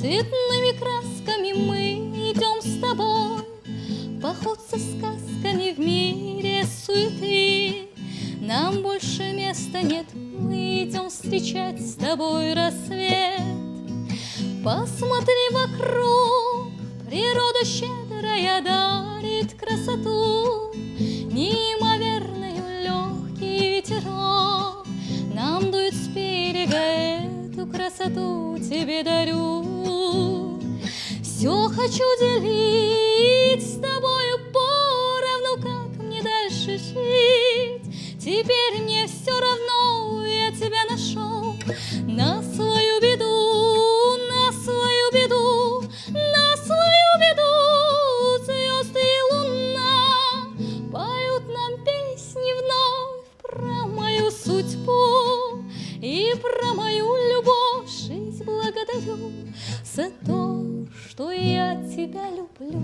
Цветными красками мы идем с тобой. Поход со сказками в мире суеты. Нам больше места нет, мы идем встречать с тобой рассвет. Посмотри вокруг, природа щедрая дарит красоту. Неимоверную легкий ветерок Нам дует с берега эту красоту тебе дарю. Все хочу делить с тобою поровну, как мне дальше жить. Теперь мне все равно, я тебя нашел на свою беду, на свою беду, на свою беду. Звезды и луна поют нам песни вновь про мою судьбу и про благодарю за то, что я тебя люблю.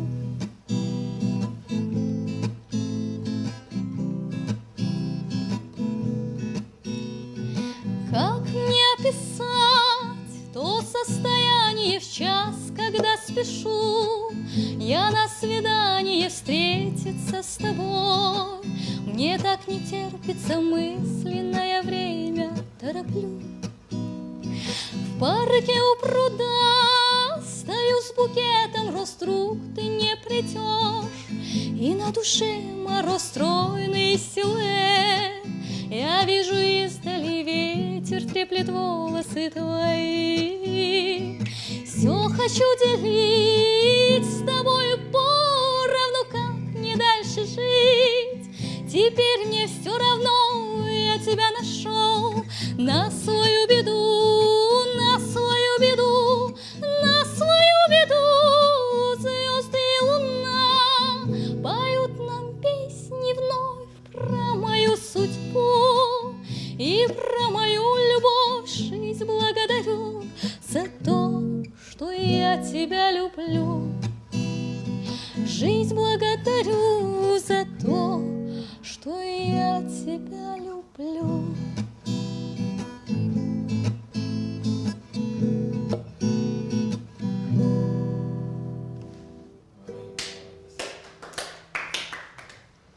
Как мне описать то состояние в час, когда спешу? Я на свидание встретиться с тобой. Мне так не терпится мысленное время тороплю В парке у пруда стою с букетом роз рук ты не плетешь И на душе мороз стройный силуэт я вижу издали ветер треплет волосы твои. Все хочу делить с тобой поровну, как мне дальше жить. Теперь и про мою любовь. Жизнь благодарю за то, что я тебя люблю. Жизнь благодарю за